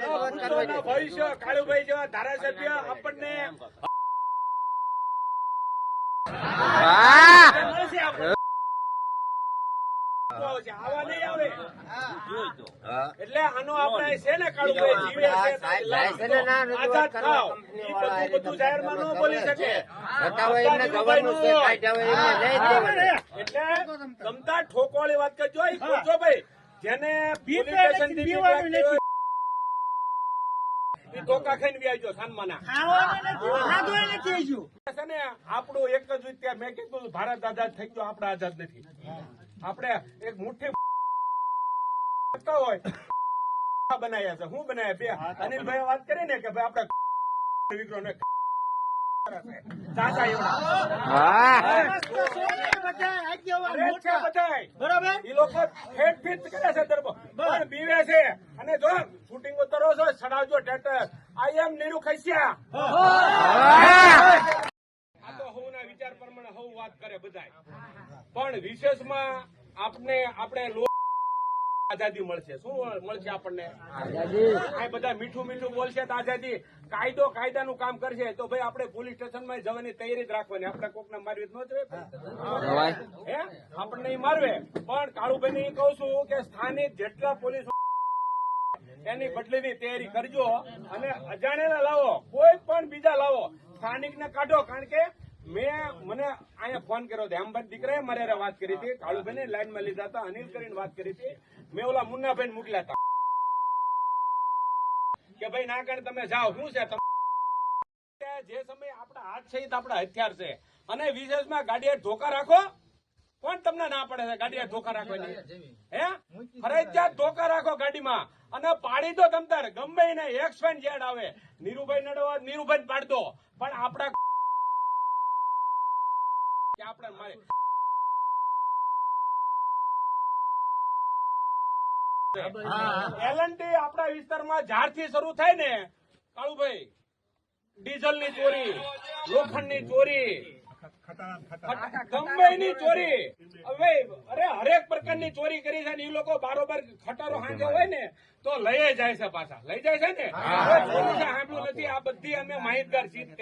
ભવિષ્ય કાળુભાઈ જેવા ધારાસભ્ય આપણને એટલે આનો આપણે છે ને કાળુભાઈ જીવે છે બધું જાહેરમાં ન બોલી શકે. એટલે ગમતા ઠોકવાળી વાત કરજો. ભાઈ જેને ઈ ધોકા ખાઈને વ્યાજો સાનમાના આપણું એક જ રીતે મેં કીધું ભારત આઝાદ થઈ ગયો આપણે આઝાદ નથી. આપણે એક મુઠ્ઠી હોય બનાયા છે. હું બનાયા? બે. અનિલભાઈ વાત કરી ને કે ભાઈ આપણે વિક્રો ને બરાબર. ઈ લોકો ફેટ ફીટ કરે છે દરબો પણ બીવે છે અને જો શૂટિંગ ઉતરો છો ટેટર આઈ એમ નીરુ ખૈસિયા. આ તો હવના વિચાર પ્રમાણે હવ વાત કરે બધાય. પણ વિશેષમાં આપને આપણે આઝાદી મળશે. શું મળશે આપણને? આ બધા મીઠું મીઠું બોલશે તો આઝાદી. કાયદો કાયદાનું કામ કરશે. તો ભાઈ આપણે પોલીસ સ્ટેશનમાં જવાની તૈયારી જ રાખવાની. આપણે કોકને મારવી ન જોઈએ હે આપણને મારવે. પણ કાળુભાઈ ને કહું છું કે સ્થાનિક જેટલા પોલીસ એની બદલીની તૈયારી કરજો અને અજાણ્યાને લાવો, કોઈ પણ બીજા લાવો. સ્થાનિકને કાઢો, કારણ કે મેં મને અહીંયા ફોન કર્યો હતો. હેમભાઈ દીકરાએ મારે વાત કરી હતી. કાળુભાઈને લાઈનમાં લીધા હતા, અનિલ કરીને વાત કરી હતી. મેં ઓલા મુન્નાભાઈ મોકલ્યા હતા. કે ભાઈ, ના કારણે તમે જાઓ. શું છે? જે સમય આપણા હાથ છે આપણા હથિયાર છે. અને વિશેષમાં ગાડીએ ધોકા રાખો કોણ તમને ના પડે છે? ગાડી ધોકા રાખવાની હે? ફરજિયાત ધોકા રાખો. ગાડીમાં. અને પાડી દો તમતાર. ગમે ને એક્સ ફાઈન જેડ આવે. નીરુભાઈ નડવા નીરુભાઈ પાડ દો. પણ આપણા કે આપણે મારે એલએનટી આપણા વિસ્તારમાં ઝાડથી શરૂ થાય ને કાળુભાઈ ડીઝલની ચોરી લોખંડની ચોરી ગમે ચોરી. હવે અરે હરેક પ્રકારની ચોરી કરી છે ને એ લોકો બારોબાર ખટારો હાંજે હોય ને તો લઈ જાય છે પાછા. લઈ જાય છે ને? સાંભળ્યું નથી. આ બધી અમે માહિતગાર છીએ.